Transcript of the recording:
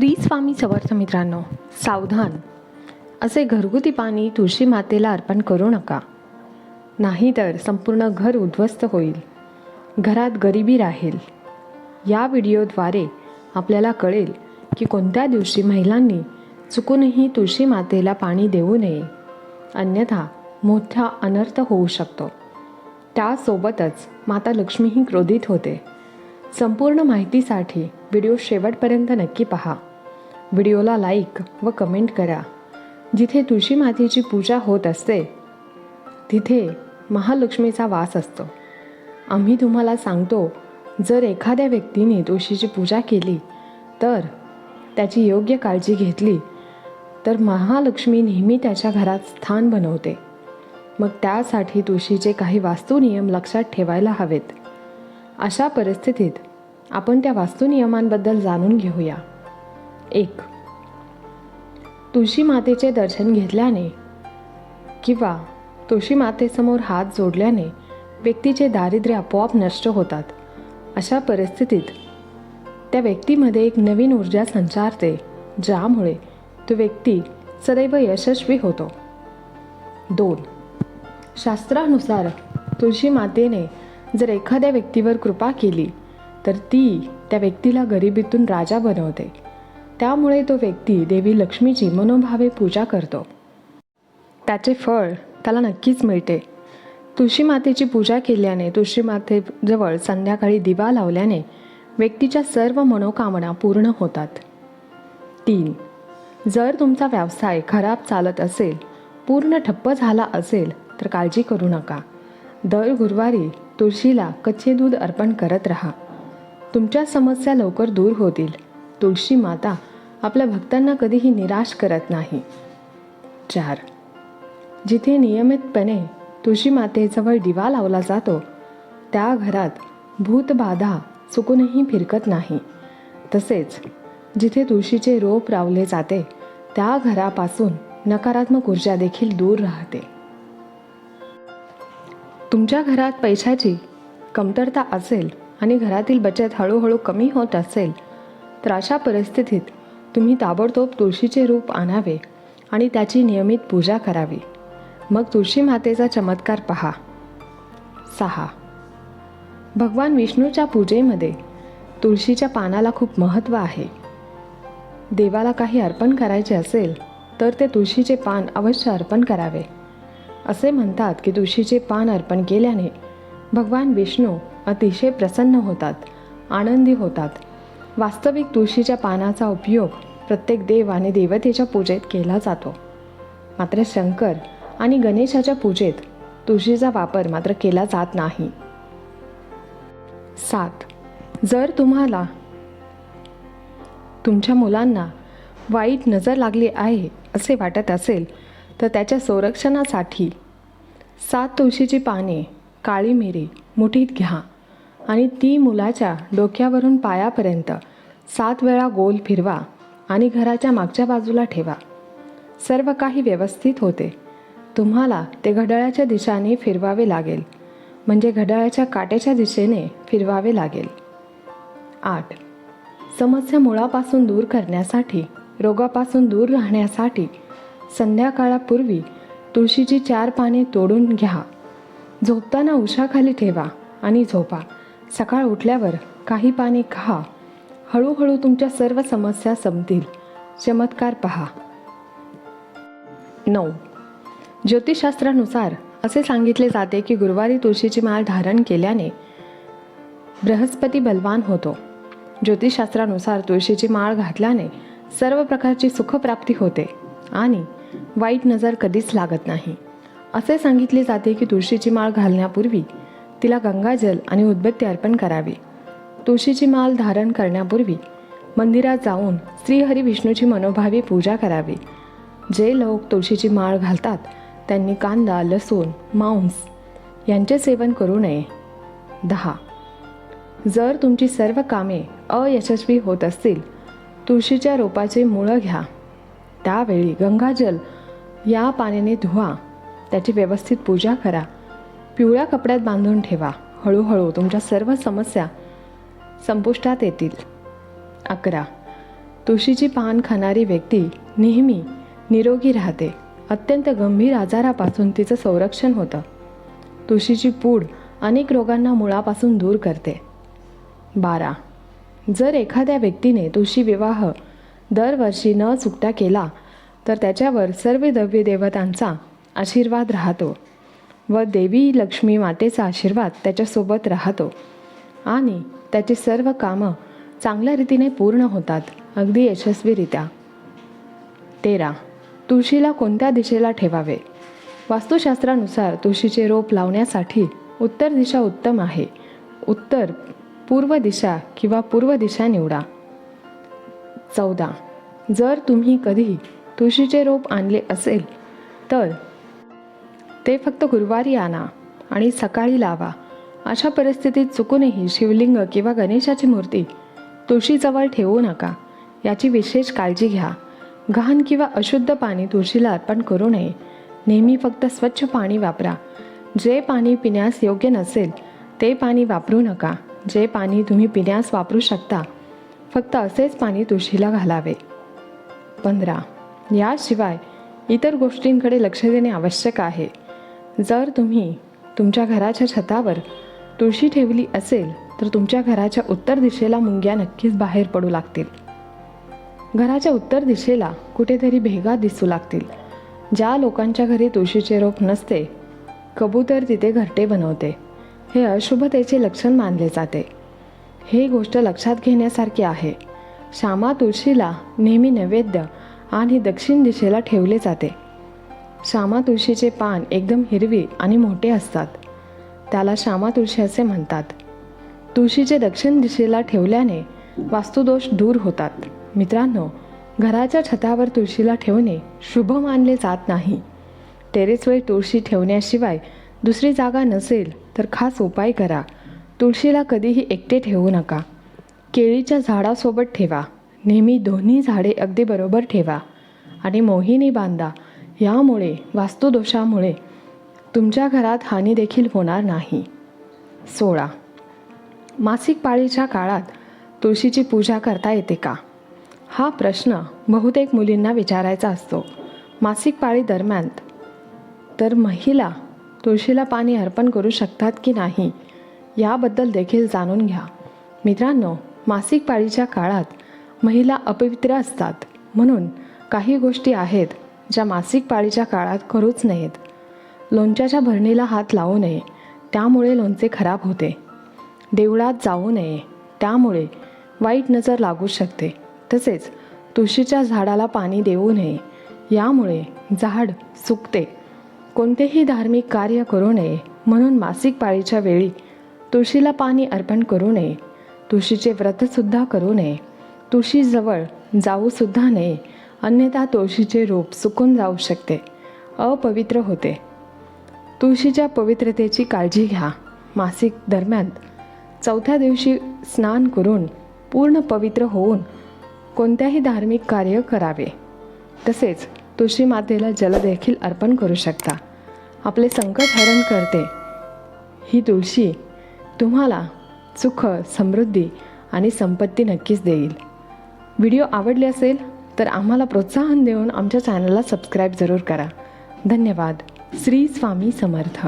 श्री स्वामी समर्थ मित्रांनो सावधान. असे घरगुती पाणी तुळशी मातेला अर्पण करू नका. नाहीतर संपूर्ण घर उद्ध्वस्त होईल. घरात गरिबी राहील. या व्हिडिओद्वारे आपल्याला कळेल की कोणत्या दिवशी महिलांनी चुकूनही तुळशी मातेला पाणी देऊ नये. अन्यथा मोठा अनर्थ होऊ शकतो. त्यासोबतच माता लक्ष्मीही क्रोधित होते. संपूर्ण माहितीसाठी व्हिडिओ शेवटपर्यंत नक्की पहा. व्हिडिओला लाईक व कमेंट करा. जिथे तुळशी मातेची पूजा होत असते तिथे महालक्ष्मीचा वास असतो. आम्ही तुम्हाला सांगतो जर एखाद्या व्यक्तीने तुळशीची पूजा केली तर त्याची योग्य काळजी घेतली तर महालक्ष्मी नेहमी त्याच्या घरात स्थान बनवते. मग त्यासाठी तुळशीचे काही वास्तुनियम लक्षात ठेवायला हवेत. अशा परिस्थितीत आपण त्या वास्तुनियमांबद्दल जाणून घेऊया. एक. तुळशी मातेचे दर्शन घेतल्याने किंवा तुळशी मातेसमोर हात जोडल्याने व्यक्तीचे दारिद्र्य आपोआप नष्ट होतात. अशा परिस्थितीत त्या व्यक्तीमध्ये एक नवीन ऊर्जा संचारते ज्यामुळे तो व्यक्ती सदैव यशस्वी होतो. दोन. शास्त्रानुसार तुळशी मातेने जर एखाद्या व्यक्तीवर कृपा केली तर ती त्या व्यक्तीला गरिबीतून राजा बनवते. त्यामुळे तो व्यक्ती देवी लक्ष्मीची मनोभावे पूजा करतो. त्याचे फळ त्याला नक्कीच मिळते. तुळशी मातेची पूजा केल्याने तुळशी मातेजवळ संध्याकाळी दिवा लावल्याने व्यक्तीच्या सर्व मनोकामना पूर्ण होतात. तीन जर तुमचा व्यवसाय खराब चालत असेल पूर्ण ठप्प झाला असेल तर काळजी करू नका. दर गुरुवारी तुळशीला कच्चे दूध अर्पण करत राहा. तुमच्या समस्या लवकर दूर होतील. तुळशी माता आपल्या भक्तांना कधीही निराश करत नाही. चार. जिथे नियमितपणे तुळशी मातेजवळ दिवा लावला जातो त्या घरात भूतबाधा चुकूनही फिरकत नाही. तसेच जिथे तुळशीचे रोप लावले जाते त्या घरापासून नकारात्मक ऊर्जा देखील दूर राहते. तुमच्या घरात पैशाची कमतरता असेल आणि घरातील बचत हळूहळू कमी होत असेल तर अशा परिस्थितीत तुम्ही ताबडतोब तुळशीचे रूप आणावे आणि त्याची नियमित पूजा करावी. मग तुळशी मातेचा चमत्कार पहा. सहा. भगवान विष्णूच्या पूजेमध्ये तुळशीच्या पानाला खूप महत्त्व आहे. देवाला काही अर्पण करायचे असेल तर ते तुळशीचे पान अवश्य अर्पण करावे. असे म्हणतात की तुळशीचे पान अर्पण केल्याने भगवान विष्णू अतिशय प्रसन्न होतात आनंदी होतात वास्तविक तुळशीच्या पानाचा उपयोग प्रत्येक देव आणि देवतेच्या पूजेत केला जातो. मात्र शंकर आणि गणेशाच्या पूजेत तुळशीचा वापर मात्र केला जात नाही. सात. जर तुम्हाला तुमच्या मुलांना वाईट नजर लागली आहे असे वाटत असेल तर त्याच्या संरक्षणासाठी सात तुळशीची पाने काळी मिरी मुठीत घ्या. आणि ती मुलाच्या डोक्यावरून पायापर्यंत सात वेळा गोल फिरवा आणि घराच्या मागच्या बाजूला ठेवा. सर्व काही व्यवस्थित होते. तुम्हाला ते घड्याळाच्या दिशाने फिरवावे लागेल. म्हणजे घड्याळाच्या काट्याच्या दिशेने फिरवावे लागेल. आठ. समस्या मुळापासून दूर करण्यासाठी रोगापासून दूर राहण्यासाठी संध्याकाळापूर्वी तुळशीची चार पाने तोडून घ्या. झोपताना उशाखाली ठेवा आणि झोपा. सकाळ उठल्यावर काही पाने खा. हळूहळू तुमच्या सर्व समस्या संपतील. चमत्कार पहा. नऊ. ज्योतिषशास्त्रानुसार असे सांगितले जाते की गुरुवारी तुळशीची माळ धारण केल्याने बृहस्पती बलवान होतो. ज्योतिषशास्त्रानुसार तुळशीची माळ घातल्याने सर्व प्रकारची सुखप्राप्ती होते आणि वाईट नजर कधीच लागत नाही. असे सांगितले जाते की तुळशीची माळ घालण्यापूर्वी तिला गंगाजल आणि उद्बत्ती अर्पण करावी. तुळशीची माळ धारण करण्यापूर्वी मंदिरात जाऊन श्रीहरी विष्णूची मनोभावी पूजा करावी. जे लोक तुळशीची माळ घालतात त्यांनी कांदा लसूण मांस यांचे सेवन करू नये. दहा. जर तुमची सर्व कामे अयशस्वी होत असतील तुळशीच्या रोपाचे मुळं घ्या. त्यावेळी गंगाजल या पाण्याने धुवा त्याची व्यवस्थित पूजा करा. पिवळ्या कपड्यात बांधून ठेवा. हळूहळू तुमच्या सर्व समस्या संपुष्टात येतील. अकरा. तुळशीची पान खाणारी व्यक्ती नेहमी निरोगी राहते. अत्यंत गंभीर आजारापासून तिचं संरक्षण होतं. तुळशीची पूड अनेक रोगांना मुळापासून दूर करते. बारा. जर एखाद्या व्यक्तीने तुळशी विवाह दरवर्षी न चुकता केला तर त्याच्यावर सर्व दव्य देवतांचा आशीर्वाद राहतो. व देवी लक्ष्मी मातेचा आशीर्वाद त्याच्यासोबत राहतो. आणि त्याची सर्व कामं चांगल्या रीतीने पूर्ण होतात अगदी यशस्वीरित्या. तेरा. तुळशीला कोणत्या दिशेला ठेवावे? वास्तुशास्त्रानुसार तुळशीचे रोप लावण्यासाठी उत्तर दिशा उत्तम आहे. उत्तर पूर्व दिशा किंवा पूर्व दिशा निवडा. चौदा. जर तुम्ही कधी तुळशीचे रोप आणले असेल तर ते फक्त गुरुवारी आणा आणि सकाळी लावा. अशा परिस्थितीत चुकूनही शिवलिंग किंवा गणेशाची मूर्ती तुळशीजवळ ठेवू नका. याची विशेष काळजी घ्या. घाण किंवा अशुद्ध पाणी तुळशीला अर्पण करू नये. नेहमी फक्त स्वच्छ पाणी वापरा. जे पाणी पिण्यास योग्य नसेल ते पाणी वापरू नका. जे पाणी तुम्ही पिण्यास वापरू शकता फक्त असेच पाणी तुळशीला घालावे. पंधरा. याशिवाय इतर गोष्टींकडे लक्ष देणे आवश्यक आहे. जर तुम्ही तुमच्या घराच्या छतावर तुळशी ठेवली असेल तर तुमच्या घराच्या उत्तर दिशेला मुंग्या नक्कीच बाहेर पडू लागतील. घराच्या उत्तर दिशेला कुठेतरी भेगा दिसू लागतील. ज्या लोकांच्या घरी तुळशीचे रोप नसते कबूतर तिथे घरटे बनवते. हे अशुभतेचे लक्षण मानले जाते. हे गोष्ट लक्षात घेण्यासारखी आहे. श्यामा तुळशीला नेहमी नैवेद्य आणि दक्षिण दिशेला ठेवले जाते. श्यामा तुळशीचे पान एकदम हिरवे आणि मोठे असतात. त्याला श्यामा तुळशी असे म्हणतात. तुळशीचे दक्षिण दिशेला ठेवल्याने वास्तुदोष दूर होतात. मित्रांनो घराच्या छतावर तुळशीला ठेवणे शुभ मानले जात नाही. टेरेसवर तुळशी ठेवण्याशिवाय दुसरी जागा नसेल तर खास उपाय करा. तुळशीला कधीही एकटे ठेवू नका. केळीच्या झाडासोबत ठेवा. नेहमी दोन्ही झाडे अगदी बरोबर ठेवा आणि मोहिनी बांधा. यामुळे वास्तुदोषामुळे तुमच्या घरात हानी देखील होणार नाही. सोळा. मासिक पाळीच्या काळात तुळशीची पूजा करता येते का? हा प्रश्न बहुतेक मुलींना विचारायचा असतो. मासिक पाळी दरम्यान तर महिला तुळशीला पाणी अर्पण करू शकतात की नाही याबद्दल देखील जाणून घ्या. मित्रांनो मासिक पाळीच्या काळात महिला अपवित्र असतात. म्हणून काही गोष्टी आहेत ज्या मासिक पाळीच्या काळात करूच नयेत. लोणच्याच्या भरणीला हात लावू नये त्यामुळे लोणचे खराब होते. देवळात जाऊ नये त्यामुळे वाईट नजर लागू शकते. तसेच तुळशीच्या झाडाला पाणी देऊ नये यामुळे झाड सुकते. कोणतेही धार्मिक कार्य करू नये म्हणून मासिक पाळीच्या वेळी तुळशीला पाणी अर्पण करू नये. तुळशीचे व्रतसुद्धा करू नये. तुळशीजवळ जाऊसुद्धा नये. अन्यथा तुळशीचे रूप सुकून जाऊ शकते. अपवित्र होते. तुळशीच्या पवित्रतेची काळजी घ्या. मासिक दरम्यान चौथ्या दिवशी स्नान करून पूर्ण पवित्र होऊन कोणत्याही धार्मिक कार्य करावे. तसेच तुळशी मातेला जलदेखील अर्पण करू शकता. आपले संकट हरण करते. ही तुळशी तुम्हाला सुख समृद्धी आणि संपत्ती नक्कीच देईल. व्हिडिओ आवडले असेल तर आम्हाला प्रोत्साहन देऊन आमच्या चॅनलला सबस्क्राईब जरूर करा. धन्यवाद. श्री स्वामी समर्थ.